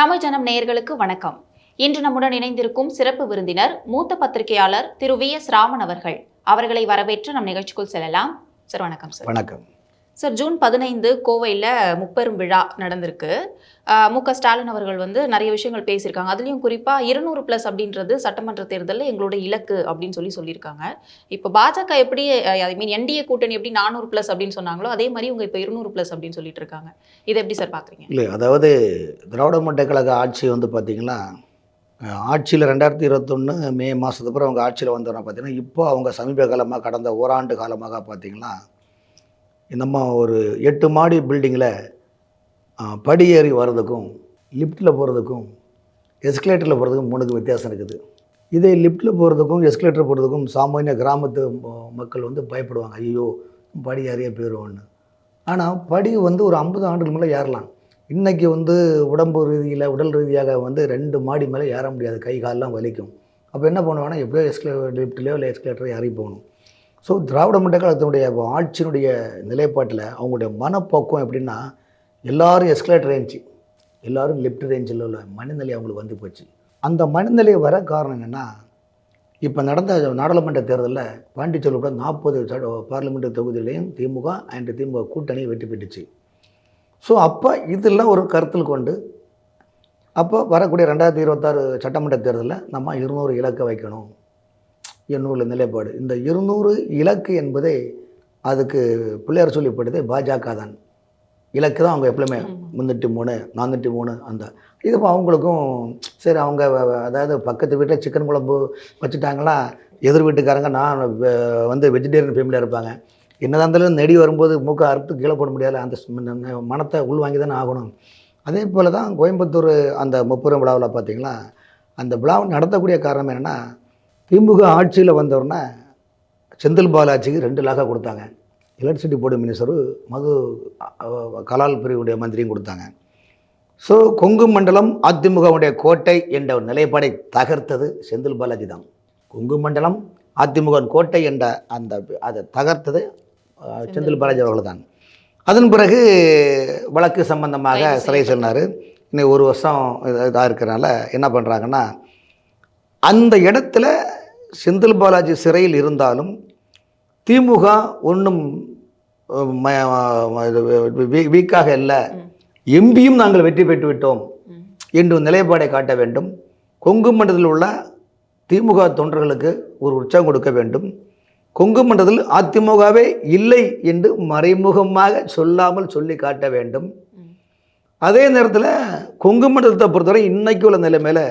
தமிழ் ஜனம் நேயர்களுக்கு வணக்கம். இன்று நம்முடன் இணைந்திருக்கும் சிறப்பு விருந்தினர் மூத்த பத்திரிகையாளர் திரு வி எஸ் ராமன் அவர்கள். அவர்களை வரவேற்று நம் நிகழ்ச்சிக்குள் செல்லலாம். சார் வணக்கம் சார். வணக்கம். சார் ஜூன் பதினைந்து கோவையில் முப்பெரும் விழா நடந்திருக்கு. மு க ஸ்டாலின் அவர்கள் வந்து நிறைய விஷயங்கள் பேசியிருக்காங்க. அதுலேயும் குறிப்பாக இருநூறு ப்ளஸ் அப்படின்றது சட்டமன்ற தேர்தலில் எங்களோட இலக்கு அப்படின்னு சொல்லி சொல்லியிருக்காங்க. இப்போ பாஜக எப்படி ஐ மீன் என்டிஏ கூட்டணி எப்படி நானூறு ப்ளஸ் அப்படின்னு சொன்னாங்களோ அதே மாதிரி இவங்க இப்போ இருநூறு ப்ளஸ் அப்படின்னு சொல்லிட்டு இருக்காங்க. இதை எப்படி சார் பார்க்குறீங்க இல்லை அதாவது திராவிட முன்னேற்ற கழக ஆட்சி வந்து பார்த்திங்கன்னா ஆட்சியில் ரெண்டாயிரத்தி இருபத்தொன்று மே மாதத்துக்கு அப்புறம் அவங்க ஆட்சியில் வந்தோன்னா பார்த்தீங்கன்னா இப்போ அவங்க சமீப காலமாக கடந்த ஓராண்டு காலமாக பார்த்திங்கன்னா நம்ம ஒரு எட்டு மாடி பில்டிங்கில் படி ஏறி வர்றதுக்கும் லிஃப்ட்டில் போகிறதுக்கும் எஸ்கலேட்டரில் போகிறதுக்கும் மூணுக்கு வித்தியாசம் இருக்குது. இதே லிஃப்ட்டில் போகிறதுக்கும் எஸ்கலேட்டர் போகிறதுக்கும் சாமானிய கிராமத்து மக்கள் வந்து பயப்படுவாங்க. ஐயோ படி ஏறியே போயிடுவோன்னு ஆனால் படி வந்து ஒரு ஐம்பது ஆண்டுகள் மேலே ஏறலாம். இன்றைக்கி வந்து உடம்பு ரீதியில் உடல் ரீதியாக வந்து ரெண்டு மாடி மேலே ஏற முடியாது. கை கால்லாம் வலிக்கும். அப்போ என்ன பண்ணுவாங்கன்னா எப்படியோ எஸ்கலே லிஃப்ட்லேயோ இல்லை எஸ்கலேட்டரோ ஏறி போகணும். ஸோ திராவிட முன்னேற்ற கழகத்தினுடைய ஆட்சியினுடைய நிலைப்பாட்டில் அவங்களுடைய மனப்போக்கம் எப்படின்னா எல்லோரும் எஸ்கலேட்டர் ரேஞ்சு எல்லோரும் லிஃப்ட் ரேஞ்சில் உள்ள மனநிலை அவங்களுக்கு வந்து போச்சு. அந்த மனநிலை வர காரணம் என்னென்னா இப்போ நடந்த நாடாளுமன்ற தேர்தலில் பாண்டிச்சேரி கூட நாற்பது பார்லிமெண்ட் தொகுதியிலையும் திமுக அண்ட் திமுக கூட்டணி வெற்றி பெற்றுச்சு. ஸோ அப்போ இதெல்லாம் ஒரு கருத்தில் கொண்டு அப்போ வரக்கூடிய ரெண்டாயிரத்தி இருபத்தாறு சட்டமன்ற தேர்தலில் நம்ம இருநூறு இலக்கை வைக்கணும். எண்ணூறு நிலைப்பாடு. இந்த இருநூறு இலக்கு என்பதே அதுக்கு பிள்ளையார் சொல்லிப்படுது பாஜக தான். இலக்கு தான் அவங்க எப்பவுமே முந்நூற்றி மூணு நானூற்றி மூணு அந்த. இது அவங்களுக்கும் சரி அவங்க அதாவது பக்கத்து வீட்டில் சிக்கன் குழம்பு வச்சுட்டாங்களா எதிர் வீட்டுக்காரங்க நான் வந்து வெஜிடேரியன் ஃபேமிலியாக இருப்பாங்க. என்னதான் இருந்தாலும் நெடி வரும்போது மூக்க அறுத்து கீழே போட முடியாது. அந்த மனத்தை உள் வாங்கி தானே ஆகணும். அதே போல் தான் கோயம்புத்தூர் அந்த முப்பெரும் விழாவில் பார்த்தீங்களா அந்த விழாவை நடத்தக்கூடிய காரணம் என்னென்னா திமுக ஆட்சியில் வந்தவுடனே செந்தில் பாலாஜிக்கு ரெண்டு லாக்கா கொடுத்தாங்க. எலக்ட்ரிசிட்டி போர்டு மினிஸ்டரு மது கலால் பிரிவுடைய மந்திரியும் கொடுத்தாங்க. ஸோ கொங்கு மண்டலம் அதிமுகவுடைய கோட்டை என்ற ஒரு நிலைப்பாடை தகர்த்தது செந்தில் பாலாஜி தான். கொங்கு மண்டலம் அதிமுக கோட்டை என்ற அந்த அதை தகர்த்தது செந்தில் பாலாஜி அவர்கள் தான். அதன் பிறகு வழக்கு சம்பந்தமாக சிறை சொன்னார் இன்னும் ஒரு வருஷம் இதாக இருக்கிறனால என்ன பண்ணுறாங்கன்னா அந்த இடத்துல செந்தில் பாலாஜி சிறையில் இருந்தாலும் திமுக ஒன்றும் வீக்காக இல்லை. எம்பியும் நாங்கள் வெற்றி பெற்று விட்டோம் என்று நிலைப்பாடை காட்ட வேண்டும். கொங்கு மண்டலத்தில் உள்ள திமுக தொண்டர்களுக்கு ஒரு உற்சாகம் கொடுக்க வேண்டும். கொங்கு மண்டலத்தில் அதிமுகவே இல்லை என்று மறைமுகமாக சொல்லாமல் சொல்லி காட்ட வேண்டும். அதே நேரத்தில் கொங்கு மண்டலத்தை பொறுத்தவரை இன்றைக்கு உள்ள நிலைமையில்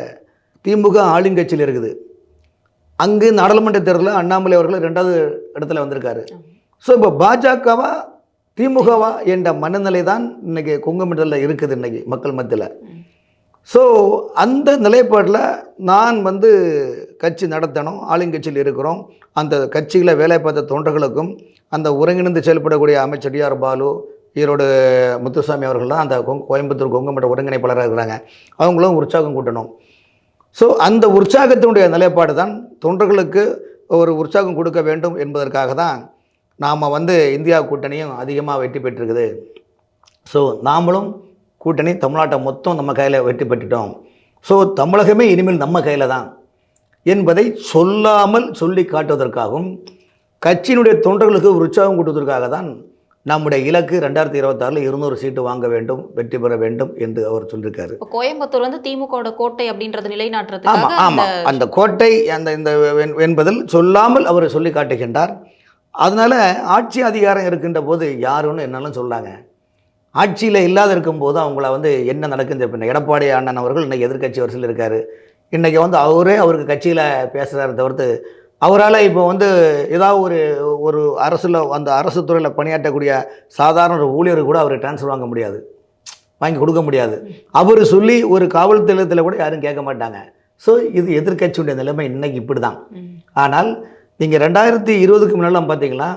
திமுக ஆளுங்கட்சியில் இருக்குது. அங்கு நாடாளுமன்ற தேர்தலில் அண்ணாமலை அவர்கள் ரெண்டாவது இடத்துல வந்திருக்காரு. ஸோ இப்போ பாஜகவா திமுகவா என்ற மனநிலை தான் இன்னைக்கு கொங்கு மண்டலில் இருக்குது இன்னைக்கு மக்கள் மத்தியில். ஸோ அந்த நிலைப்பாட்டில் நான் வந்து கட்சி நடத்தணும் ஆளுங்கட்சியில் இருக்கிறோம் அந்த கட்சியில் வேலை பார்த்த தொண்டர்களுக்கும் அந்த ஒருங்கிணைந்து செயல்படக்கூடிய அமைச்சர் டிஆர் பாலு ஈரோடு முத்துசாமி அவர்கள் தான் அந்த கொங் கோயம்புத்தூர் கொங்கு மண்டல ஒருங்கிணைப்பாளராக இருக்கிறாங்க அவங்களும் உற்சாகம் கூட்டணும் ஸோ அந்த உற்சாகத்தினுடைய நிலைப்பாடு தான் தொண்டர்களுக்கு ஒரு உற்சாகம் கொடுக்க வேண்டும் என்பதற்காக தான் நாம் வந்து இந்தியா கூட்டணியும் அதிகமாக வெற்றி பெற்றிருக்குது. ஸோ நாமளும் கூட்டணி தமிழ்நாட்டை மொத்தம் நம்ம கையில் வெற்றி பெற்றுட்டோம். ஸோ தமிழகமே இனிமேல் நம்ம கையில் தான் என்பதை சொல்லாமல் சொல்லி காட்டுவதற்காகவும் கட்சியினுடைய தொண்டர்களுக்கு உற்சாகம் கொடுப்பதற்காக தான் நம்முடைய இலக்கு ரெண்டாயிரத்தி இருபத்தாறில் இருநூறு சீட்டு வாங்க வேண்டும் வெற்றி பெற வேண்டும் என்று அவர் சொல்லியிருக்காரு கோயம்புத்தூர் வந்து திமுகவோட கோட்டை அப்படின்றது ஆமாம் நிலைநாட்டுறதுக்காக அந்த ஆமாம் அந்த கோட்டை அந்த இந்த என்பதில் சொல்லாமல் அவர் சொல்லி காட்டுகின்றார். அதனால் ஆட்சி அதிகாரம் இருக்கின்ற போது யாருன்னு என்னாலும் சொல்லாங்க. ஆட்சியில் இல்லாத இருக்கும்போது அவங்கள வந்து என்ன நடக்குது? இப்போ எடப்பாடி அண்ணன் அவர்கள் இன்னைக்கு எதிர்க்கட்சி வரிசையில் இருக்கார். இன்றைக்கி வந்து அவரே அவருக்கு கட்சியில் பேசுகிறாரு தவிர்த்து அவரால் இப்போ வந்து ஏதாவது ஒரு ஒரு அரசில் அந்த அரசு துறையில் பணியாற்றக்கூடிய சாதாரண ஒரு ஊழியர் கூட அவர் ட்ரான்ஸ்ஃபர் வாங்க முடியாது. வாங்கி கொடுக்க முடியாது. அவர் சொல்லி ஒரு காவல் நிலையத்தில் கூட யாரும் கேட்க மாட்டாங்க. ஸோ இது எதிர்க்கட்சியுடைய நிலைமை இன்னைக்கு இப்படி தான். ஆனால் நீங்கள் ரெண்டாயிரத்தி இருபதுக்கு முன்னெல்லாம் பார்த்தீங்கன்னா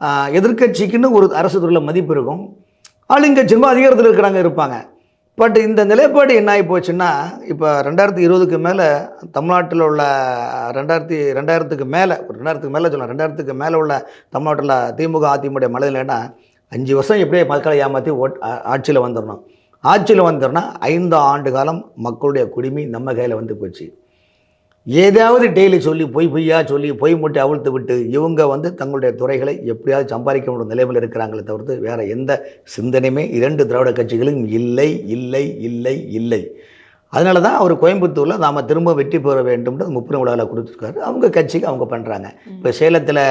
ஆஹ், எதிர்க்கட்சிக்குன்னு ஒரு அரசு துறையில் மதிப்பு இருக்கும். ஆளுங்கட்சியும் அதிகாரத்தில் இருக்கிறாங்க இருப்பாங்க. பட் இந்த நிலைப்பாடு என்ன ஆகி போச்சுன்னா இப்போ ரெண்டாயிரத்தி இருபதுக்கு மேலே தமிழ்நாட்டில் உள்ள ரெண்டாயிரத்தி ரெண்டாயிரத்துக்கு மேலே ஒரு ரெண்டாயிரத்துக்கு மேலே சொல்லலாம் ரெண்டாயிரத்துக்கு மேலே உள்ள தமிழ்நாட்டில் திமுக அதிமுக மனதில்னா அஞ்சு வருஷம் எப்படியே மக்களை ஏமாற்றி ஓட் ஆட்சியில் வந்துடணும் ஆட்சியில் வந்தோம்னா ஐந்து ஆண்டு காலம் மக்களுடைய குடிமை நம்ம கையில் வந்து போச்சு. ஏதாவது டெய்லி சொல்லி பொய் பொய்யா சொல்லி பொய் மூட்டை அவிழ்த்து விட்டு இவங்க வந்து தங்களுடைய துறைகளை எப்படியாவது சம்பாதிக்க முடியும் நிலைமையில் இருக்கிறாங்களே தவிர்த்து வேறு எந்த சிந்தனையுமே இரண்டு திராவிட கட்சிகளும் இல்லை இல்லை இல்லை இல்லை. அதனால தான் அவர் கோயம்புத்தூரில் நாம் திரும்ப வெற்றி பெற வேண்டும்னு முப்பெரும் விழாவில் கொடுத்துருக்காரு. அவங்க கட்சிக்கு அவங்க பண்ணுறாங்க இப்போ சேலத்தில்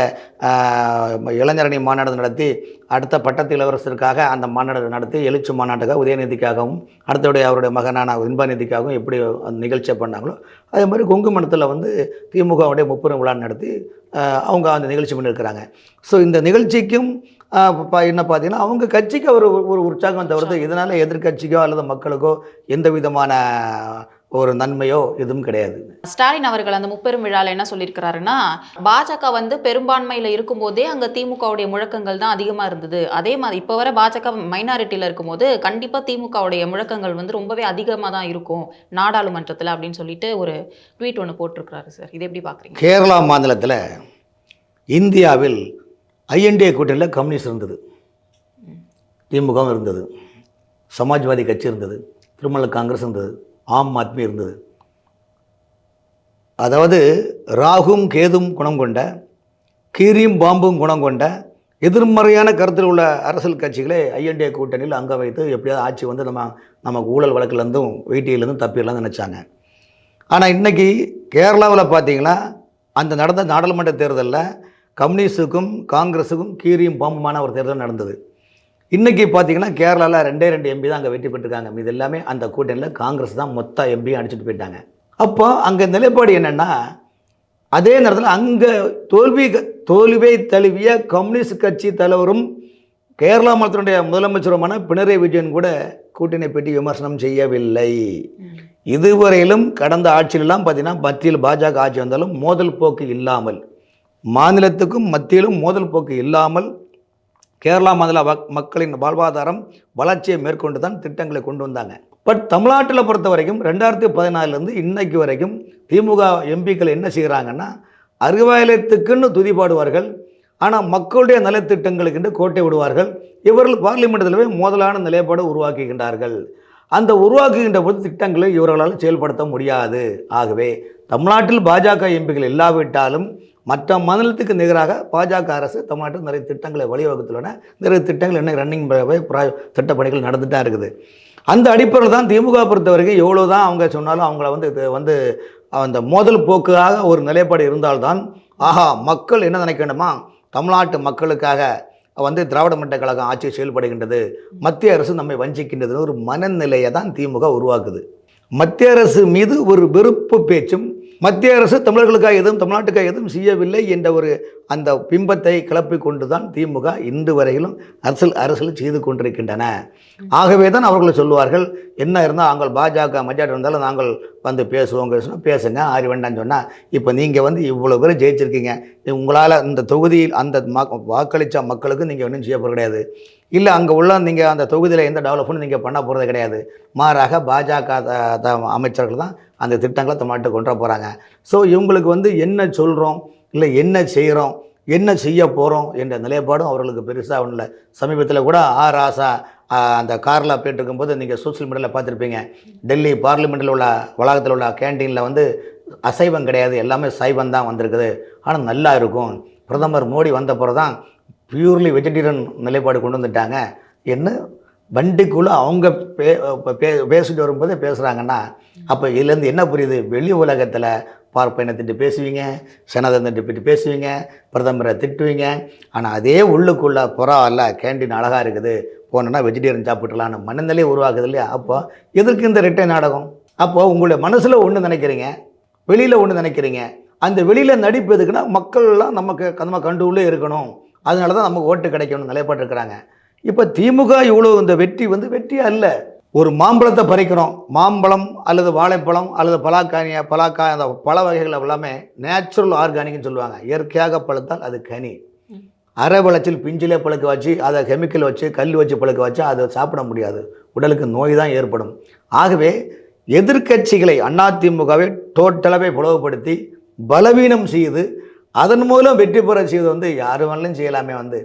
இளைஞரணி மாநாடு நடத்தி அடுத்த பட்டத்து இளவரசருக்காக அந்த மாநாடு நடத்தி எழுச்சி மாநாட்டுக்காக உதயநிதிக்காகவும் அடுத்தபடி அவருடைய மகனான இன்பநிதிக்காகவும் எப்படி அந்த நிகழ்ச்சியை பண்ணாங்களோ அதே மாதிரி கொங்கு மண்டலத்தில் வந்து திமுகவுடைய முப்பெரும் விழா நடத்தி அவங்க அந்த நிகழ்ச்சி பண்ணியிருக்கிறாங்க ஸோ இந்த நிகழ்ச்சிக்கும் என்ன பார்த்தீங்கன்னா அவங்க கட்சிக்கு ஒரு ஒரு உற்சாகம் தவிர்த்து இதனால் எதிர்க்கட்சிக்கோ அல்லது மக்களுக்கோ எந்த விதமான ஒரு நன்மையோ எதுவும் கிடையாது. ஸ்டாலின் அவர்கள் அந்த முப்பெரும் விழால என்ன சொல்லியிருக்கிறாருன்னா பாஜக வந்து பெரும்பான்மையில இருக்கும்போதே அங்க திமுகவுடைய முழக்கங்கள் தான் அதிகமா இருந்தது. அதே மாதிரி இப்போ வர பாஜக மைனாரிட்டியில இருக்கும்போது கண்டிப்பா திமுகவுடைய முழக்கங்கள் வந்து ரொம்பவே அதிகமா தான் இருக்கும். நாடாளுமன்றத்துல அப்படின்னு சொல்லிட்டு ஒரு ட்வீட் ஒன்று போட்டிருக்கிறாரு சார். இது எப்படி பாக்குறீங்க? கேரளா மாநிலத்தில் இந்தியாவில் ஐஎன்டிஏ கூட்டணியில் கம்யூனிஸ்ட் இருந்தது. திமுகவும் இருந்தது. சமாஜ்வாதி கட்சி இருந்தது. திரிணாமுல் காங்கிரஸ் இருந்தது. ஆம் ஆத்மி இருந்தது. அதாவது ராகும் கேதும் குணம் கொண்ட கீரியும் பாம்பும் குணம் கொண்ட எதிர்மறையான கருத்தில் உள்ள அரசியல் கட்சிகளை ஐஎன்டிஏ கூட்டணியில் அங்கே வைத்து எப்படியாவது ஆட்சி வந்து நம்ம நமக்கு ஊழல் வழக்குலேருந்தும் வீட்டிலேருந்தும் தப்பிடலாம்னு நினச்சாங்க. ஆனால் இன்றைக்கி கேரளாவில் பார்த்தீங்கன்னா அந்த நடந்த நாடாளுமன்ற தேர்தலில் கம்யூனிஸ்டுக்கும் காங்கிரஸுக்கும் கீரியும் பாம்புமான ஒரு தேர்தல் நடந்தது. இன்றைக்கி பார்த்தீங்கன்னா கேரளாவில் ரெண்டே ரெண்டு எம்பி தான் அங்கே வெற்றி பெற்றிருக்காங்க. இது எல்லாமே அந்த கூட்டணியில் காங்கிரஸ் தான் மொத்த எம்பியும் அடிச்சுட்டு போயிட்டாங்க. அப்போ அங்கே நிலைப்பாடு என்னென்னா அதே நேரத்தில் அங்கே தோல்வி தோல்வியை தழுவிய கம்யூனிஸ்ட் கட்சி தலைவரும் கேரளா மாநிலத்தினுடைய முதலமைச்சருமான பினராயி விஜயன் கூட கூட்டணி பற்றி விமர்சனம் செய்யவில்லை. இதுவரையிலும் கடந்த ஆட்சியிலெல்லாம் பார்த்தீங்கன்னா மத்தியில் பாஜக ஆட்சி வந்தாலும் மோதல் போக்கு இல்லாமல் மாநிலத்துக்கும் மத்தியிலும் மோதல் போக்கு இல்லாமல் கேரளா மாநில மக்களின் வாழ்வாதாரம் வளர்ச்சியை மேற்கொண்டு தான் திட்டங்களை கொண்டு வந்தாங்க. பட் தமிழ்நாட்டில் பொறுத்த வரைக்கும் ரெண்டாயிரத்தி பதினாலிருந்து இன்னைக்கு வரைக்கும் திமுக எம்பிக்கள் என்ன செய்கிறாங்கன்னா அறிவாலயத்துக்குன்னு துதிப்பாடுவார்கள் ஆனால் மக்களுடைய நலத்திட்டங்களுக்கென்று கோட்டை விடுவார்கள். இவர்கள் பார்லிமெண்ட்டில் போய் மோதலான நிலைப்பாடு உருவாக்குகின்றார்கள். அந்த உருவாக்குகின்ற போது திட்டங்களை இவர்களால் செயல்படுத்த முடியாது. ஆகவே தமிழ்நாட்டில் பாஜக எம்பிகள் இல்லாவிட்டாலும் மற்ற மாநிலத்துக்கு நிகராக பாஜக அரசு தமிழ்நாட்டில் நிறைய திட்டங்களை வழிவகுத்துள்ளன. நிறைய திட்டங்கள் என்ன ரன்னிங் திட்டப்பணிகள் நடந்துட்டு இருக்குது. அந்த அடிப்படையில் தான் திமுக பொறுத்த வரைக்கும் எவ்வளோ தான் அவங்க சொன்னாலும் அவங்கள வந்து இது வந்து அந்த மோதல் போக்குக்காக ஒரு நிலைப்பாடு இருந்தால்தான் ஆஹா மக்கள் என்ன நினைக்கணுமா தமிழ்நாட்டு மக்களுக்காக வந்து திராவிட முன்னேற்ற கழகம் ஆட்சி செயல்படுகின்றது. மத்திய அரசு நம்மை வஞ்சிக்கின்றதுன்னு ஒரு மனநிலையை தான் திமுக உருவாக்குது. மத்திய அரசு மீது ஒரு வெறுப்பு பேச்சும் மத்திய அரசு தமிழர்களுக்காக எதுவும் தமிழ்நாட்டுக்காக எதுவும் செய்யவில்லை என்ற ஒரு அந்த பிம்பத்தை கிளப்பி கொண்டு தான் திமுக இன்று வரையிலும் அரசியல் அரசியல் செய்து கொண்டிருக்கின்றன. ஆகவே தான் அவர்கள் சொல்லுவார்கள் என்ன இருந்தால் நாங்கள் பாஜக மெஜாரிட்டி இருந்தாலும் நாங்கள் வந்து பேசுவோம் பேசணும் பேசுங்க ஆறு வேண்டாம்னு சொன்னால் இப்போ நீங்கள் வந்து இவ்வளோ பேர் ஜெயிச்சிருக்கீங்க. உங்களால் இந்த தொகுதியில் அந்த ம- வாக்களித்த மக்களுக்கு நீங்கள் ஒன்றும் செய்ய போகிறது கிடையாது. இல்லை அங்கே உள்ள நீங்கள் அந்த தொகுதியில் எந்த டெவலப்மெண்ட் நீங்கள் பண்ண போகிறது கிடையாது. மாறாக பாஜக த- த- அமைச்சர்கள் தான் அந்த திட்டங்களை தமிழ்நாட்டை கொண்டு போகிறாங்க ஸோ இவங்களுக்கு வந்து என்ன சொல்கிறோம் இல்லை என்ன செய்கிறோம் என்ன செய்ய போகிறோம் என்ற நிலைப்பாடும் அவர்களுக்கு பெருசாக ஒன்றும் இல்லை. சமீபத்தில் கூட ஆ ராசா அந்த காரில் போயிட்டு இருக்கும்போது நீங்கள் சோஷியல் மீடியாவில் பார்த்துருப்பீங்க. டெல்லி பார்லிமெண்ட்டில் உள்ள வளாகத்தில் உள்ள கேண்டீனில் வந்து அசைவம் கிடையாது. எல்லாமே சைவம் தான் வந்திருக்குது. ஆனால் நல்லா இருக்கும். பிரதமர் மோடி வந்த பிறகு தான் பியூர்லி வெஜிடேரியன் நிலைப்பாடு கொண்டு வந்துட்டாங்க. என்ன? வண்டிக்குள்ளே அவங்க பே பே பேசிட்டு வரும்போது பேசுகிறாங்கன்னா அப்போ இதுலேருந்து என்ன புரியுது? வெளி உலகத்தில் பார்ப்பனை திட்டு பேசுவீங்க? சனதன் திட்டு பேசுவீங்க? பிரதமரை திட்டுவீங்க? ஆனால் அதே உள்ளுக்குள்ளே பரவாயில்ல கேண்டீன் அழகாக இருக்குது போனோன்னா வெஜிடேரியன் சாப்பிட்டுலான்னு மனநிலை உருவாக்குது இல்லையா? அப்போ எதற்கு இந்த ரிட்டை நாடகம்? அப்போது உங்களுடைய மனசில் ஒன்று நினைக்கிறீங்க வெளியில் ஒன்று நினைக்கிறீங்க. அந்த வெளியில் நடிப்பு எதுக்குன்னா மக்கள்லாம் நமக்கு நம்ம கண்டு உள்ளே இருக்கணும். அதனால தான் நமக்கு ஓட்டு கிடைக்கணும்னு நிலைப்பாட்டு இருக்கிறாங்க இப்போ திமுக இவ்வளோ இந்த வெற்றி வந்து வெற்றி அல்ல. ஒரு மாம்பழத்தை பறிக்கிறோம். மாம்பழம் அல்லது வாழைப்பழம் அல்லது பலாக்கானிய பலாக்கா அந்த பழ வகைகள் எல்லாமே நேச்சுரல் ஆர்கானிக்னு சொல்லுவாங்க. இயற்கையாக பழுத்தால் அது கனி. அரை விளைச்சல் பிஞ்சிலே பழுக்க வச்சு அதை கெமிக்கல் வச்சு கல் வச்சு பழுக்க வச்சு அதை சாப்பிட முடியாது. உடலுக்கு நோய் தான் ஏற்படும். ஆகவே எதிர்க்கட்சிகளை அதிமுகவை டோட்டலாகவே பிளவுபடுத்தி பலவீனம் செய்து அதன் மூலம் வெற்றி பெற செய்வது வந்து யார் வேணாலும் செய்யலாமே வந்து.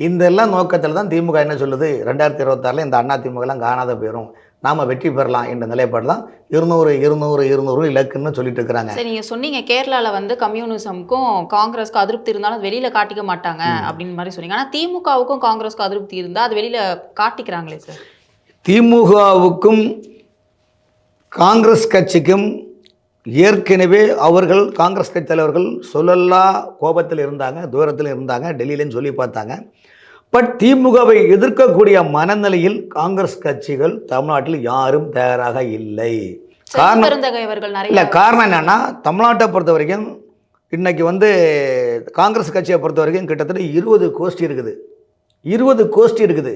இந்த எல்லாம் நோக்கத்தில் தான் திமுக என்ன சொல்லுது? ரெண்டாயிரத்தி இருபத்தாறில் இந்த அண்ணா திமுகலாம் காணாத போயிடும் நாம் வெற்றி பெறலாம் என்ற நிலைப்பாடு தான் இருநூறு இருநூறு இருநூறு இலக்குன்னு சொல்லிட்டு இருக்கிறாங்க. சரி நீங்க சொன்னீங்க கேரளால வந்து கம்யூனிசம்க்கும் காங்கிரஸ்க்கு அதிருப்தி இருந்தாலும் வெளியில காட்டிக்க மாட்டாங்க அப்படின்னு மாதிரி சொன்னீங்க. ஆனா திமுகவுக்கும் காங்கிரஸ்க்கு அதிருப்தி இருந்தா அது வெளியில காட்டிக்கிறாங்களே சார். திமுகவுக்கும் காங்கிரஸ் கட்சிக்கும் ஏற்கனவே அவர்கள் காங்கிரஸ் கட்சி தலைவர்கள் சொல்லலா கோபத்தில் இருந்தாங்க தூரத்தில் இருந்தாங்க டெல்லியிலையும் சொல்லி பார்த்தாங்க. பட் திமுகவை எதிர்க்கக்கூடிய மனநிலையில் காங்கிரஸ் கட்சிகள் தமிழ்நாட்டில் யாரும் தயாராக இல்லை. காரணம் இல்லை காரணம் என்னன்னா தமிழ்நாட்டை பொறுத்த வரைக்கும் இன்னைக்கு வந்து காங்கிரஸ் கட்சியை பொறுத்த வரைக்கும் கிட்டத்தட்ட இருபது கோஷ்டி இருக்குது. இருபது கோஷ்டி இருக்குது.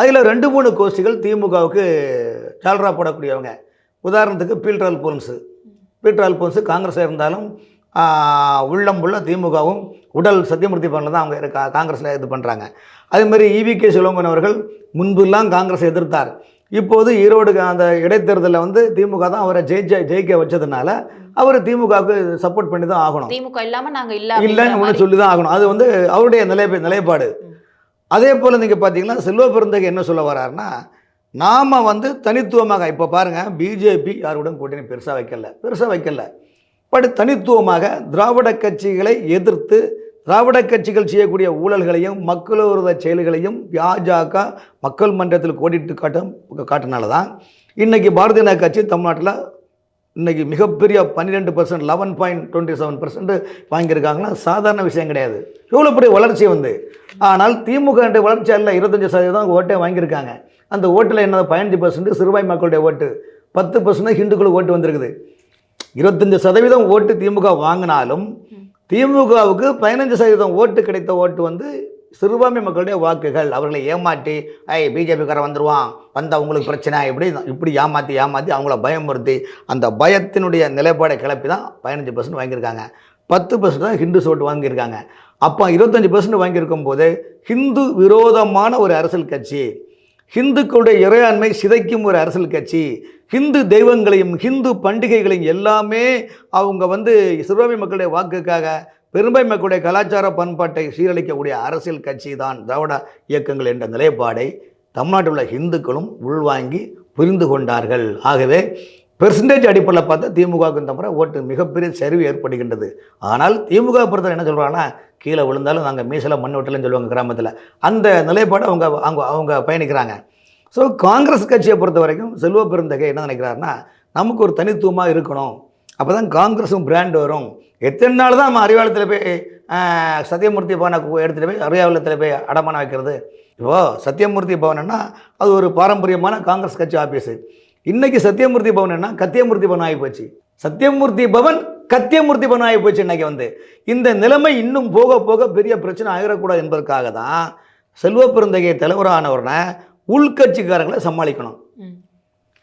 அதில் ரெண்டு மூணு கோஷ்டிகள் திமுகவுக்கு சால்ரா போடக்கூடியவங்க. உதாரணத்துக்கு பீல்ட்ரல் அல்போன்ஸு பீட்டர் அல்போன்ஸு காங்கிரஸாக இருந்தாலும் உள்ளம் உள்ள திமுகவும் உடல் சத்தியமூர்த்தி பவனில் தான் அவங்க இருக்கா காங்கிரஸில் இது பண்ணுறாங்க அதேமாதிரி இவி கே சிலோங்கன் அவர்கள் முன்பெல்லாம் காங்கிரஸை எதிர்த்தார். இப்போது ஈரோடு அந்த இடைத்தேர்தலில் வந்து திமுக தான் அவரை ஜெயிச்ச ஜெயிக்க வச்சதுனால அவர் திமுகவுக்கு சப்போர்ட் பண்ணி தான் ஆகணும். திமுக இல்லாம நாங்க இல்ல இல்லைன்னு ஒன்று. சொல்லி தான் ஆகணும். அது வந்து அவருடைய நிலை நிலைப்பாடு. அதே போல் நீங்கள் பார்த்தீங்கன்னா செல்வ பெருந்தகை என்ன சொல்ல வர்றாருன்னா நாம் வந்து தனித்துவமாக இப்போ பாருங்கள் பிஜேபி யாருடன் கூட்டணி பெருசாக வைக்கல பெருசாக வைக்கல. பட் தனித்துவமாக திராவிட கட்சிகளை எதிர்த்து திராவிட கட்சிகள் செய்யக்கூடிய ஊழல்களையும் மக்கள் விரோத செயல்களையும் பாஜக மக்கள் மன்றத்தில் கோடிட்டு காட்டும் காட்டினால தான் இன்றைக்கி பாரதிய ஜனதா கட்சி தமிழ்நாட்டில் இன்றைக்கி மிகப்பெரிய பன்னிரெண்டு percent eleven point twenty seven percent வாங்கியிருக்காங்கன்னா சாதாரண விஷயம் கிடையாது. எவ்வளோ பெரிய வளர்ச்சி வந்து? ஆனால் திமுக வளர்ச்சி அல்ல இருபத்தஞ்சி சதவீதம் ஓட்டே வாங்கியிருக்காங்க. அந்த ஓட்டில் என்ன பதினஞ்சு பர்சன்ட் சிறுபாய் மக்களுடைய ஓட்டு பத்து பர்சன்ட் ஹிந்துக்களுக்கு ஓட்டு வந்திருக்குது. இருபத்தஞ்சி சதவீதம் ஓட்டு திமுக வாங்கினாலும் திமுகவுக்கு பதினஞ்சு சதவீதம் ஓட்டு கிடைத்த ஓட்டு வந்து சிறுபான்மை மக்களுடைய வாக்குகள் அவர்களை ஏமாற்றி ஐ பிஜேபிக்காரன் வந்துடுவான் வந்தால் உங்களுக்கு பிரச்சனை இப்படி இப்படி ஏமாற்றி ஏமாற்றி அவங்கள பயமுறுத்தி அந்த பயத்தினுடைய நிலைப்பாடை கிளப்பி தான் பதினஞ்சு பர்சன்ட் வாங்கியிருக்காங்க. பத்து பர்சன்ட் தான் ஹிந்து சோட்டு வாங்கியிருக்காங்க. அப்போ இருபத்தஞ்சி பர்சன்ட் வாங்கியிருக்கும் போது ஹிந்து விரோதமான ஒரு அரசியல் கட்சி ஹிந்துக்களுடைய இறையாண்மை சிதைக்கும் ஒரு அரசியல் கட்சி ஹிந்து தெய்வங்களையும் ஹிந்து பண்டிகைகளையும் எல்லாமே அவங்க வந்து சிறுபான்மை மக்களுடைய வாக்குக்காக பெரும்பை கலாச்சார பண்பாட்டை சீரழிக்கக்கூடிய அரசியல் கட்சி தான் திராவிட இயக்கங்கள் என்ற நிலைப்பாடை தமிழ்நாட்டில் உள்ள இந்துக்களும் உள்வாங்கி புரிந்து கொண்டார்கள். ஆகவே பெர்சன்டேஜ் அடிப்படையில் பார்த்தா திமுகவுக்கு தவிர ஓட்டு மிகப்பெரிய சரிவு ஏற்படுகின்றது. ஆனால் திமுக பொறுத்தவரை என்ன சொல்கிறாங்கன்னா கீழே விழுந்தாலும் நாங்கள் மீசல மண் வெட்டலன்னு சொல்லுவாங்க கிராமத்தில். அந்த நிலைப்பாடு அவங்க அவங்க அவங்க பயணிக்கிறாங்க. ஸோ காங்கிரஸ் கட்சியை பொறுத்த வரைக்கும் செல்வ பெருந்தகை என்ன நினைக்கிறாருன்னா நமக்கு ஒரு தனித்துவமாக இருக்கணும். அப்போ தான் காங்கிரஸும் பிராண்ட் வரும். எத்தனை நாள் தான் நம்ம அறிவாலயத்தில் போய் சத்தியமூர்த்தி பவனை எடுத்துகிட்டு போய் அறிவாலயத்தில் போய் அடமானம் வைக்கிறது? இப்போது சத்தியமூர்த்தி பவன்னா அது ஒரு பாரம்பரியமான காங்கிரஸ் கட்சி ஆஃபீஸு இன்றைக்கி சத்தியமூர்த்தி பவன்னா கத்தியமூர்த்தி பவன் ஆகி போச்சு. சத்தியமூர்த்தி பவன் கத்தியமூர்த்தி பவன் ஆகி போச்சு இன்றைக்கி வந்து. இந்த நிலைமை இன்னும் போக போக பெரிய பிரச்சனை ஆகிடக்கூடாது என்பதற்காக தான் செல்வ பெருந்தகை தலைவரானவரனை உள்கட்சிக்காரங்களை சமாளிக்கணும்.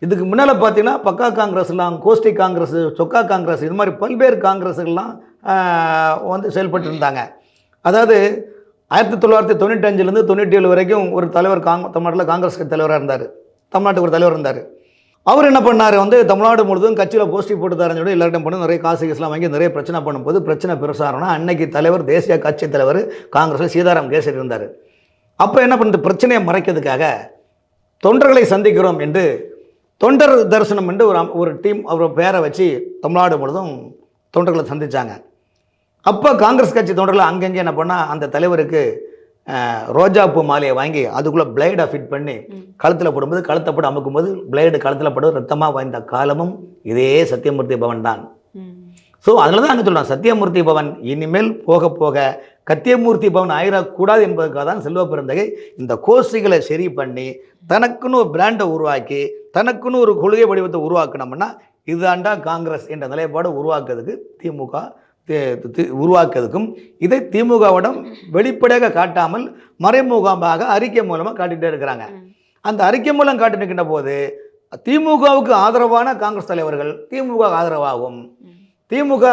இதுக்கு முன்னால் பார்த்தீங்கன்னா பக்கா காங்கிரஸ்லாம் கோஷ்டி காங்கிரஸ் சொக்கா காங்கிரஸ் இது மாதிரி பல்வேறு காங்கிரஸுகள்லாம் வந்து செயல்பட்டு இருந்தாங்க அதாவது ஆயிரத்தி தொள்ளாயிரத்தி தொண்ணூற்றஞ்சிலேருந்து தொண்ணூற்றி ஏழு வரைக்கும் ஒரு தலைவர் காங் தமிழ்நாட்டில் காங்கிரஸ் தலைவராக இருந்தார். தமிழ்நாட்டுக்கு ஒரு தலைவர் இருந்தார். அவர் என்ன பண்ணார்? வந்து தமிழ்நாடு முழுவதும் கட்சியில் போஸ்டி போட்டு தரேன் சொல்லி எல்லார்ட்டும் பண்ணி நிறைய காசு கேஸ்லாம் வாங்கி நிறைய பிரச்சனை பண்ணும்போது பிரச்சனை பெருசாகனா அன்னைக்கு தலைவர் தேசிய கட்சி தலைவர் காங்கிரஸில் சீதாராம் கேசரி இருந்தார். அப்போ என்ன பண்ணுறது பிரச்சனையை மறைக்கிறதுக்காக தொண்டர்களை சந்திக்கிறோம் என்று தொண்டர் தரிசனம் என்று ஒரு ஒரு டீம் அவர் பேரை வச்சு தமிழ்நாடு முழுதும் தொண்டர்களை சந்திச்சாங்க அப்போ காங்கிரஸ் கட்சி தொண்டர்கள் அங்கங்கே என்ன பண்ணால் அந்த தலைவருக்கு அஹ், ரோஜாப்பூ மாலையை வாங்கி அதுக்குள்ளே பிளேடை ஃபிட் பண்ணி. கழுத்தில் போடும்போது கழுத்தை போட்டு அமுக்கும்போது பிளேடு கழுத்தில் போட்டு ரத்தமாக வாய்ந்த காலமும் இதே சத்தியமூர்த்தி பவன் தான். ஸோ அதில் தான் அங்கே சொல்லலாம் சத்தியமூர்த்தி பவன் இனிமேல் போக போக கத்தியமூர்த்தி பவன் ஆயிடக்கூடாது என்பதற்காக தான் செல்வ பெருந்தகை இந்த கோஷ்டிகளை சரி பண்ணி தனக்குன்னு ஒரு பிராண்டை உருவாக்கி தனக்குன்னு ஒரு கொள்கை வடிவத்தை உருவாக்கணும்னா இதுதாண்டா காங்கிரஸ் என்ற நிலைப்பாடு உருவாக்குறதுக்கு திமுக உருவாக்குறதுக்கும் இதை திமுகவிடம் வெளிப்படையாக காட்டாமல் மறைமுகமாக அறிக்கை மூலமாக காட்டிகிட்டே இருக்கிறாங்க. அந்த அறிக்கை மூலம் காட்டிருக்கின்ற போது திமுகவுக்கு ஆதரவான காங்கிரஸ் தலைவர்கள் திமுக ஆதரவாகவும் ம். திமுக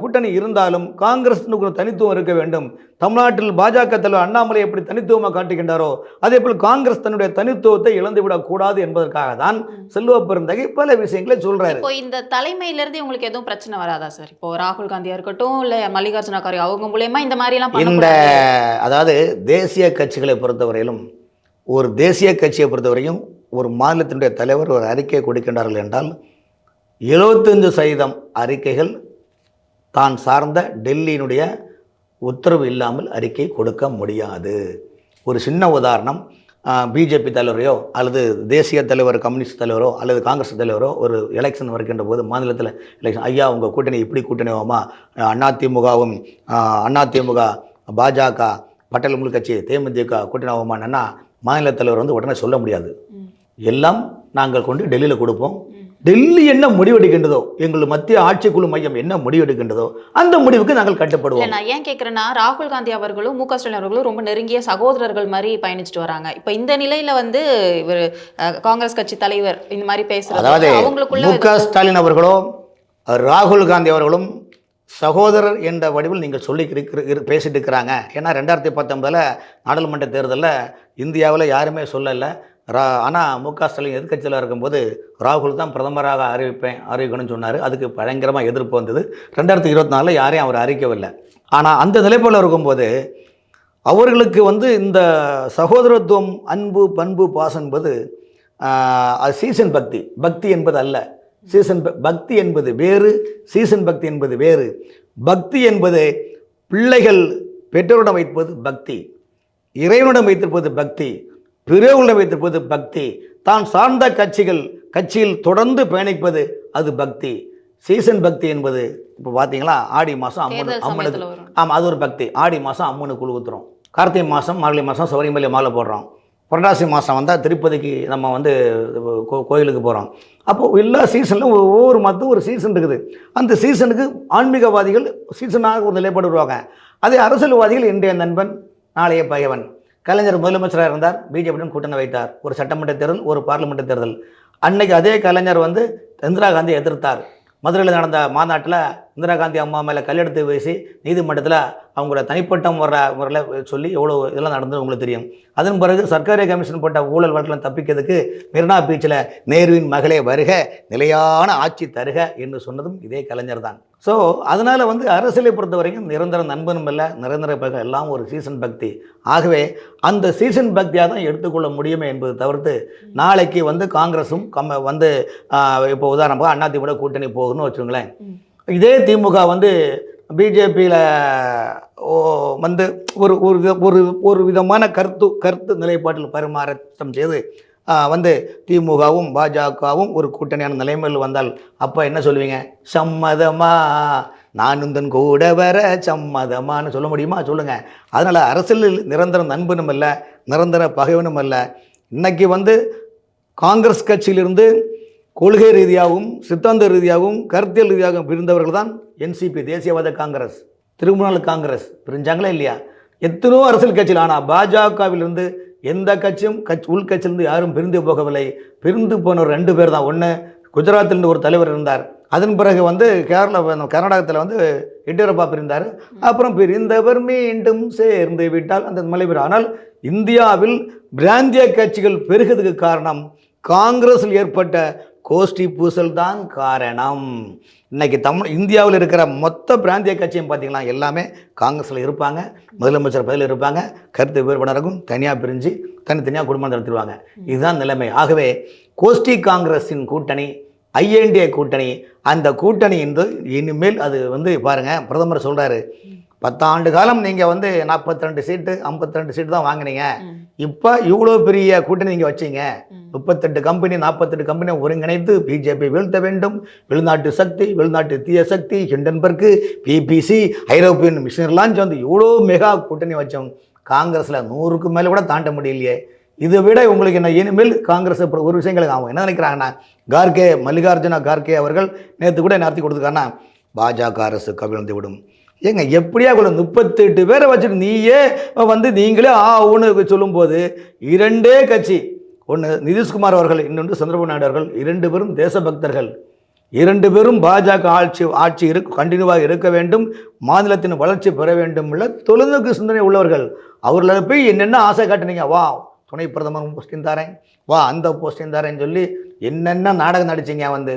கூட்டணி இருந்தாலும் காங்கிரஸ் ஒரு தனித்துவம் இருக்க வேண்டும். தமிழ்நாட்டில் பாஜக தலைவர் அண்ணாமலை எப்படி தனித்துவமாக காட்டுகின்றாரோ அதே போல் காங்கிரஸ் தன்னுடைய தனித்துவத்தை இழந்துவிடக் கூடாது என்பதற்காக தான் செல்வ பெருந்தகை பல விஷயங்களை சொல்றாரு. இப்போ இந்த தலைமையில இருந்து உங்களுக்கு எதுவும் பிரச்சனை வராதா சார்? இப்போ ராகுல் காந்தியா இருக்கட்டும் இல்ல மல்லிகார்ஜுன கார்கே அவங்க மூலயமா இந்த மாதிரி எல்லாம் இந்த அதாவது தேசிய கட்சிகளை பொறுத்தவரையிலும் ஒரு தேசிய கட்சியை பொறுத்தவரையும் ஒரு மாநிலத்தினுடைய தலைவர் ஒரு அறிக்கை கொடுக்கின்றார்கள் என்றால் எழுபத்தஞ்சு சதவீதம் அறிக்கைகள் தான் சார்ந்த டெல்லியினுடைய உத்தரவு இல்லாமல் அறிக்கை கொடுக்க முடியாது ஒரு சின்ன உதாரணம் பிஜேபி தலைவரையோ அல்லது தேசிய தலைவர் கம்யூனிஸ்ட் தலைவரோ அல்லது காங்கிரஸ் தலைவரோ ஒரு எலெக்ஷன் வருகின்ற போது மாநிலத்தில் எலெக்ஷன் ஐயா உங்கள் கூட்டணி இப்படி கூட்டணி ஆகுமா அதிமுகவும் அதிமுக பாஜக பட்டேல் முழு கட்சி தேமுதிக கூட்டணி ஆகுமான்னா மாநில தலைவர் வந்து உடனே சொல்ல முடியாது. எல்லாம் நாங்கள் கொண்டு டெல்லியில் கொடுப்போம். டெல்லி என்ன முடிவெடுக்கின்றதோ எங்கள் மத்திய ஆட்சிக்குழு மையம் என்ன முடிவெடுக்கின்றதோ அந்த முடிவுக்கு நாங்கள் கட்டுப்படுவோம். நான் ஏன் கேக்குறேன்னா ராகுல் காந்தி அவர்களும் மு க ஸ்டாலின் அவர்களும் ரொம்ப நெருங்கிய சகோதரர்கள் மாதிரி பயணிச்சுட்டு வராங்க. இப்ப இந்த நிலையில வந்து இவர் காங்கிரஸ் கட்சி தலைவர் இந்த மாதிரி பேசுறது அதாவது அவங்களுக்குள்ள மு க ஸ்டாலின் அவர்களோ ராகுல் காந்தி அவர்களும் சகோதரர் என்ற வடிவில் நீங்கள் சொல்லி இருக்கிற- இரு- பேசிட்டு இருக்கிறாங்க. ஏன்னா ரெண்டாயிரத்தி பத்தொன்பதில் நாடாளுமன்ற தேர்தலில் இந்தியாவில் யாருமே சொல்லலை. ரா ஆனால் மு க ஸ்டாலின் எதிர்கட்சியில் இருக்கும்போது ராகுல் தான் பிரதமராக அறிவிப்பேன் அறிவிக்கணும்னு சொன்னார். அதுக்கு பயங்கரமாக எதிர்ப்பு வந்தது. ரெண்டாயிரத்தி இருபத்தி நாலில் யாரையும் அவர் அறிவிக்கவில்லை. ஆனால் அந்த நிலைப்பாடில் இருக்கும்போது அவர்களுக்கு வந்து இந்த சகோதரத்துவம் அன்பு பண்பு பாசம் என்பது அது சீசன் பக்தி. பக்தி என்பது அல்ல. சீசன் பக்தி என்பது வேறு சீசன் பக்தி என்பது வேறு. பக்தி என்பது பிள்ளைகள் பெற்றோரிடம் வைப்பது பக்தி. இறைவனிடம் வைத்திருப்பது பக்தி. பிறகுகளிடம் வைத்திருப்பது பக்தி. தான் சார்ந்த கட்சிகள் கட்சியில் தொடர்ந்து பயணிப்பது அது பக்தி. சீசன் பக்தி என்பது இப்போ பார்த்தீங்களா ஆடி மாதம் அம்மனு அம்மனுக்கு ஆமாம் அது ஒரு பக்தி. ஆடி மாதம் அம்மனுக்கு குழு ஊத்துறோம். கார்த்திகை மாதம் மார்கழி மாதம் சபரிமலை மாலை போடுறோம். புரட்டாசி மாதம் வந்தால் திருப்பதிக்கு நம்ம வந்து கோயிலுக்கு போகிறோம் அப்போது எல்லா சீசனிலும் ஒவ்வொரு மதத்தும் ஒரு சீசன் இருக்குது. அந்த சீசனுக்கு ஆன்மீகவாதிகள் சீசனாக ஒரு நிலைப்பாடு வருவாங்க அதே அரசியல்வாதிகள் இன்றைய நண்பன் நாளைய பகைவன். கலைஞர் முதலமைச்சராக இருந்தார். பிஜேபியுடன் கூட்டணி வைத்தார். ஒரு சட்டமன்ற தேர்தல் ஒரு பார்லிமெண்ட் தேர்தல். அன்னைக்கு அதே கலைஞர் வந்து இந்திரா காந்தி எதிர்த்தார். மதுரையில் நடந்த மாநாட்டில் இந்திரா காந்தி அம்மா மேலே கல்லெடுத்து வீசி நீதிமன்றத்தில் அவங்களோட தனிப்பட்ட முறை முறையில் சொல்லி எவ்வளோ இதெல்லாம் நடந்தது உங்களுக்கு தெரியும். அதன் பிறகு சர்க்காரி கமிஷன் போட்ட ஊழல் வழக்கில் தப்பிக்கிறதுக்கு மெரினா பீச்சில் நேருவின் மகளே வருக நிலையான ஆட்சி தருக என்று சொன்னதும் இதே கலைஞர் தான். ஸோ அதனால் வந்து அரசியலை பொறுத்த வரைக்கும் நிரந்தர நண்பனும் இல்லை நிரந்தர பகம் எல்லாம் ஒரு சீசன் பக்தி. ஆகவே அந்த சீசன் பக்தியாக தான் எடுத்துக்கொள்ள முடியுமே என்பது தவிர்த்து நாளைக்கு வந்து காங்கிரஸும் கம்ம வந்து இப்போ உதாரணமாக அதிமுக கூட்டணி போகுதுன்னு வச்சுங்களேன். இதே திமுக வந்து பிஜேபியில் வந்து ஒரு ஒரு ஒரு ஒரு விதமான கருத்து கருத்து நிலைப்பாட்டில் பரிமாற்றம் செய்து வந்து திமுகவும் பாஜகவும் ஒரு கூட்டணியான நிலைமையில் வந்தால் அப்போ என்ன சொல்லுவீங்க? சம்மதமா? நானுந்தன் கூட வர சம்மதமான்னு சொல்ல முடியுமா? சொல்லுங்கள் அதனால் அரசியலில் நிரந்தர நண்பனும் இல்லை நிரந்தர பகைவனும் இல்லை இன்றைக்கி வந்து காங்கிரஸ் கட்சியிலிருந்து கொள்கை ரீதியாகவும் சித்தாந்த ரீதியாகவும் கருத்தியல் ரீதியாகவும் பிரிந்தவர்கள் தான் என்சிபி தேசியவாத காங்கிரஸ் திரிணாமுல் காங்கிரஸ். பிரிஞ்சாங்களா இல்லையா? எத்தனையோ அரசியல் கட்சியில் ஆனால் பாஜகவிலிருந்து எந்த கட்சியும் கட்சி உள்கட்சியிலிருந்து யாரும் பிரிந்து போகவில்லை. பிரிந்து போனவர் ரெண்டு பேர் தான். ஒன்று குஜராத்திலிருந்து ஒரு தலைவர் இருந்தார். அதன் பிறகு வந்து கேரளா கர்நாடகத்தில் வந்து எடியூரப்பா பிரிந்தார். அப்புறம் பிரிந்தவர் மீண்டும் சேர்ந்து விட்டால் அந்த மலைபெறும் ஆனால் இந்தியாவில் பிராந்திய கட்சிகள் பெருகிறதுக்கு காரணம் காங்கிரஸில் ஏற்பட்ட கோஷ்டி பூசல் தான் காரணம். இன்னைக்கு தமிழ் இந்தியாவில் இருக்கிற மொத்த பிராந்திய கட்சியும் பார்த்திங்கன்னா எல்லாமே காங்கிரஸில் இருப்பாங்க முதலமைச்சர் பதில் இருப்பாங்க கருத்து வேறுபாடு தனியாக பிரிஞ்சு தனித்தனியாக குடும்பம் நடத்திடுவாங்க. இதுதான் நிலைமை. ஆகவே கோஷ்டி காங்கிரஸின் கூட்டணி ஐஎன்டிஏ கூட்டணி அந்த கூட்டணி என்று இனிமேல் அது வந்து பாருங்கள் பிரதமர் சொல்கிறாரு பத்தாண்டு காலம் நீங்கள் வந்து நாற்பத்தி ரெண்டு சீட்டு ஐம்பத்தி ரெண்டு சீட்டு தான் வாங்கினீங்க. இப்போ இவ்வளோ பெரிய கூட்டணி நீங்கள் வச்சீங்க. முப்பத்தெட்டு கம்பெனி நாற்பத்தெட்டு கம்பெனியை ஒருங்கிணைத்து பிஜேபி வீழ்த்த வேண்டும். வெளிநாட்டு சக்தி வெளிநாட்டு தீய சக்தி ஹிண்டன்பர்க்கு பிபிசி ஐரோப்பியன் மிஷினர்லாம் சேர்ந்து இவ்வளோ மெகா கூட்டணி வச்சோம். காங்கிரஸில் நூறுக்கு மேலே கூட தாண்ட முடியலையே. இதை விட உங்களுக்கு என்ன இனிமேல் காங்கிரஸ் இப்ப ஒரு விஷயங்களுக்கு அவங்க என்ன நினைக்கிறாங்கன்னா கார்கே மல்லிகார்ஜுன கார்கே அவர்கள் நேற்று கூட நடத்தி கொடுத்துருக்காங்கன்னா பாஜக அரசு கவிழ்ந்து விடும். ஏங்க எப்படியா கூட முப்பத்தெட்டு பேரை வச்சுட்டு நீயே வந்து நீங்களே ஆ ஊன்னு சொல்லும்போது இரண்டே கட்சி ஒன்று நிதிஷ்குமார் அவர்கள் இன்னொன்று சந்திரபாபு நாயுடு அவர்கள் இரண்டு பேரும் தேசபக்தர்கள். இரண்டு பேரும் பாஜக ஆட்சி ஆட்சி இருக்கு கண்டினியூவாக இருக்க வேண்டும் மாநிலத்தின் வளர்ச்சி பெற வேண்டும் உள்ள தொலைநோக்கு சிந்தனை உள்ளவர்கள். அவர்களை போய் என்னென்ன ஆசை காட்டுனீங்க? வா துணை பிரதமர் போஸ்டிங் தரேன் வா அந்த போஸ்டிங் தரேன்னு சொல்லி என்னென்ன நாடகம் நடிச்சீங்க வந்து.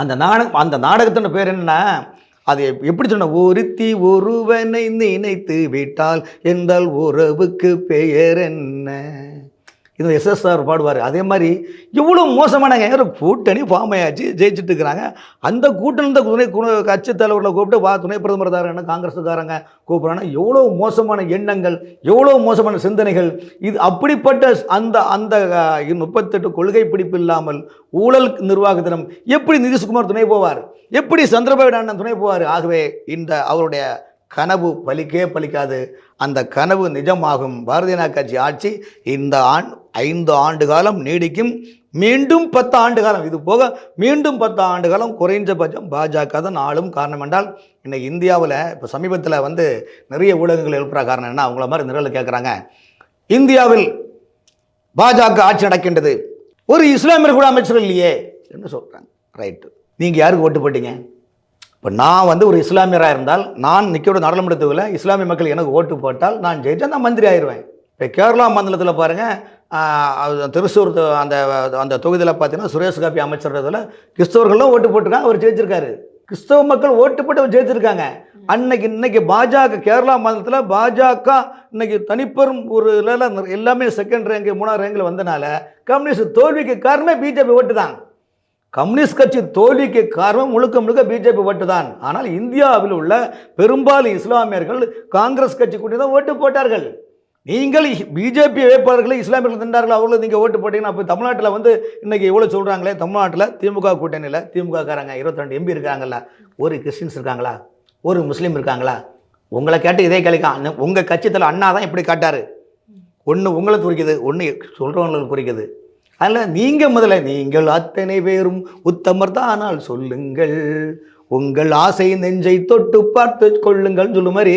அந்த நாடகம் அந்த நாடகத்தின் பேர் என்ன அது எப்- எப்படி சொன்ன? ஒருத்தி ஒருவனை நினைத்து விட்டால் என்றால் உறவுக்கு பெயர் என்ன? இது எஸ்எஸ்ஆர் பாடுவார். அதே மாதிரி இவ்வளோ மோசமானாங்க யாரோ கூட்டணி ஃபார்மையாச்சு ஜெயிச்சுட்டு இருக்கிறாங்க. அந்த கூட்டணி இந்த துணை கட்சி தலைவர்களை கூப்பிட்டு வா துணை பிரதமர் தாரங்க காங்கிரஸுக்காரங்க கூப்பிட்றாங்க. எவ்வளோ மோசமான எண்ணங்கள் எவ்வளோ மோசமான சிந்தனைகள். இது அப்படிப்பட்ட அந்த அந்த முப்பத்தெட்டு கொள்கை பிடிப்பு இல்லாமல் ஊழல் நிர்வாகத்திடம் எப்படி நிதிஷ்குமார் துணை போவார்? எப்படி சந்திரபாபு அண்ணன் துணை போவார்? ஆகவே இந்த அவருடைய கனவு பலிக்கே பலிக்காது. அந்த கனவு நிஜமாகும். பாரதிய ஜனதா கட்சி ஆட்சி இந்த ஆண் ஐந்து ஆண்டு காலம் நீடிக்கும். மீண்டும் பத்து ஆண்டு காலம். இது போக மீண்டும் பத்து ஆண்டு காலம் குறைஞ்சபட்சம் பாஜக தான் ஆளும் காரணம் என்றால் இன்னைக்கு இந்தியாவில் இப்போ சமீபத்தில் வந்து நிறைய ஊடகங்கள் எழுப்புற காரணம் என்ன? அவங்கள மாதிரி நிரல் கேட்குறாங்க இந்தியாவில் பாஜக ஆட்சி நடக்கின்றது. ஒரு இஸ்லாமியர் கூட அமைச்சர் இல்லையே என்று சொல்கிறாங்க ரைட்டு நீங்கள் யாருக்கு ஓட்டு போட்டீங்க? இப்போ நான் வந்து ஒரு இஸ்லாமியராக இருந்தால் நான் நிற்கோட தொகுதியில் இஸ்லாமிய மக்கள் எனக்கு ஓட்டு போட்டால் நான் ஜெயிச்சா நான் மந்திரி ஆயிடுவேன் இப்போ கேரளா மாநிலத்தில் பாருங்கள் திருச்சூர் அந்த அந்த தொகுதியில் பார்த்தீங்கன்னா சுரேஷ் காப்பி அமைச்சர்ன்றதுல கிறிஸ்தவர்களும் ஓட்டு போட்டிருக்காங்க அவர் ஜெயிச்சிருக்காரு. கிறிஸ்தவ மக்கள் ஓட்டு போட்டு அவர் ஜெயிச்சிருக்காங்க. அன்னைக்கு இன்னைக்கு பாஜக கேரளா மாநிலத்தில் பாஜக இன்னைக்கு தனிப்பெரும் ஒரு இதில் எல்லாமே செகண்ட் ரேங்கு மூணாவது ரேங்கில் வந்தனால கம்யூனிஸ்ட் தோல்விக்கு காரணமே பிஜேபி ஓட்டு தான் கம்யூனிஸ்ட் கட்சி தோல்விக்கு காரணம் முழுக்க முழுக்க பிஜேபி ஓட்டு தான் ஆனால் இந்தியாவில் உள்ள பெரும்பாலும் இஸ்லாமியர்கள் காங்கிரஸ் கட்சி கூட்டி தான் ஓட்டு போட்டார்கள். நீங்கள் பிஜேபி வேட்பாளர்களை இஸ்லாமியர்கள் தின்றார்கள் அவர்களும் நீங்கள் ஓட்டு போட்டீங்கன்னா அப்போ தமிழ்நாட்டில் வந்து இன்றைக்கி இவ்வளோ சொல்கிறாங்களே தமிழ்நாட்டில் திமுக கூட்டணியில் திமுக காரங்க இருபத்தி எம்பி இருக்காங்கல்ல ஒரு கிறிஸ்டின்ஸ் இருக்காங்களா? ஒரு முஸ்லீம் இருக்காங்களா? உங்களை கேட்டு இதே கழிக்கான் உங்கள் கட்சித்தில் அண்ணா தான் இப்படி காட்டார். ஒன்று உங்களை குறிக்குது ஒன்று சொல்கிறவங்களுக்கு குறிக்குது. அதில் நீங்கள் முதல்ல நீங்கள் அத்தனை பேரும் உத்தமர் தானால் சொல்லுங்கள். உங்கள் ஆசை நெஞ்சை தொட்டு பார்த்து கொள்ளுங்கள்னு சொல்லும் மாதிரி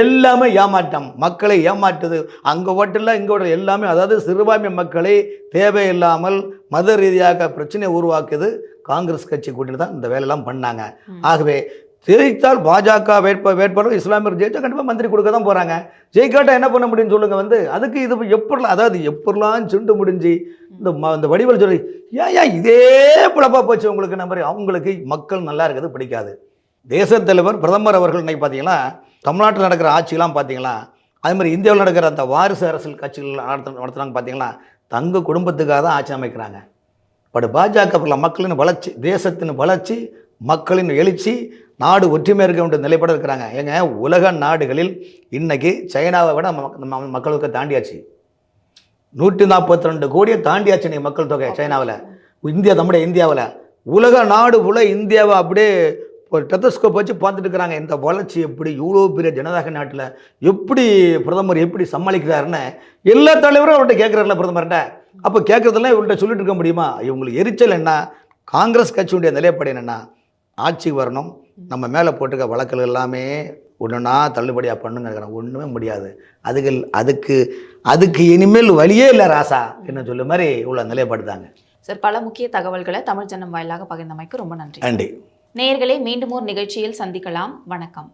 எல்லாமே ஏமாற்றம் மக்களை ஏமாற்றுது. அங்கே ஓட்டல இங்கே ஓட்டல எல்லாமே அதாவது சிறுபான்மை மக்களை தேவையில்லாமல் மத ரீதியாக பிரச்சனையை உருவாக்குது. காங்கிரஸ் கட்சி கூட்டணி தான் இந்த வேலையெல்லாம் பண்ணாங்க. ஆகவே ஜெயித்தால் பாஜக வேட்ப வேட்பாளர் இஸ்லாமியர் ஜெயிச்சா கண்டிப்பாக மந்திரி கொடுக்க தான் போகிறாங்க ஜெயிக்காட்டா என்ன பண்ண முடியும்னு சொல்லுங்கள் வந்து? அதுக்கு இது எப்படிலாம் அதாவது எப்படிலாம் சுண்டு முடிஞ்சு இந்த ம- இந்த வடிவல் சொல்லி ஏன் ஏன் இதே பிழப்பா போச்சு உங்களுக்கு இந்த மாதிரி அவங்களுக்கு மக்கள் நல்லா இருக்கிறது பிடிக்காது. தேசத்தலைவர் பிரதமர் அவர்கள் இன்னைக்கு பார்த்தீங்கன்னா தமிழ்நாட்டில் நடக்கிற ஆட்சியெல்லாம் பார்த்தீங்களா அதே மாதிரி இந்தியாவில் நடக்கிற அந்த வாரிசு அரசியல் கட்சிகள் நடத்த நடத்துகிறாங்க பார்த்தீங்களா தங்க குடும்பத்துக்காக தான் ஆட்சி அமைக்கிறாங்க. பட் பாஜக மக்களின் வளர்ச்சி தேசத்தின் வளர்ச்சி மக்களின் எழுச்சி நாடு ஒற்றுமை இருக்க வேண்டிய நிலைப்பாடு இருக்கிறாங்க. ஏங்க உலக நாடுகளில் இன்னைக்கு சைனாவை விட நம்ம நம்ம மக்களுக்கு தாண்டியாச்சு. நூற்றி நாற்பத்தி ரெண்டு கோடியை தாண்டியாச்சு இன்னைக்கு மக்கள் தொகை சைனாவில். இந்தியா நம்முடைய இந்தியாவில். உலக நாடு உல இந்தியாவை அப்படியே ஒரு டெத்தஸ்கோப் வச்சு பார்த்துட்டு இருக்கிறாங்க. இந்த வளர்ச்சி எப்படி இவ்வளோ பெரிய ஜனநாயக நாட்டில் எப்படி பிரதமர் எப்படி சமாளிக்கிறாருன்னு எல்லா தலைவரும் அவர்கிட்ட கேட்குறாருல பிரதமர்கிட்ட. அப்போ கேட்குறதெல்லாம் இவர்கிட்ட சொல்லிட்டு இருக்க முடியுமா? இவங்களுக்கு எரிச்சல் என்ன? காங்கிரஸ் கட்சியுடைய நிலைப்பாடு என்னென்னா ஆட்சி வரணும் நம்ம மேலே போட்டிருக்க வழக்குகள் எல்லாமே ஒன்றுனா தள்ளுபடியாக பண்ணுங்க நினைக்கிறேன். ஒன்றுமே முடியாது. அதுகள் அதுக்கு அதுக்கு இனிமேல் வழியே இல்லை ராசா என்ன சொல்ல மாதிரி உள்ள நிலைப்படுத்தாங்க. சார் பல முக்கிய தகவல்களை தமிழ் ஜனம் வாயிலாக பகிர்ந்தமைக்கு ரொம்ப நன்றி. நன்றி. நேயர்களே மீண்டும் ஒரு நிகழ்ச்சியில் சந்திக்கலாம். வணக்கம்.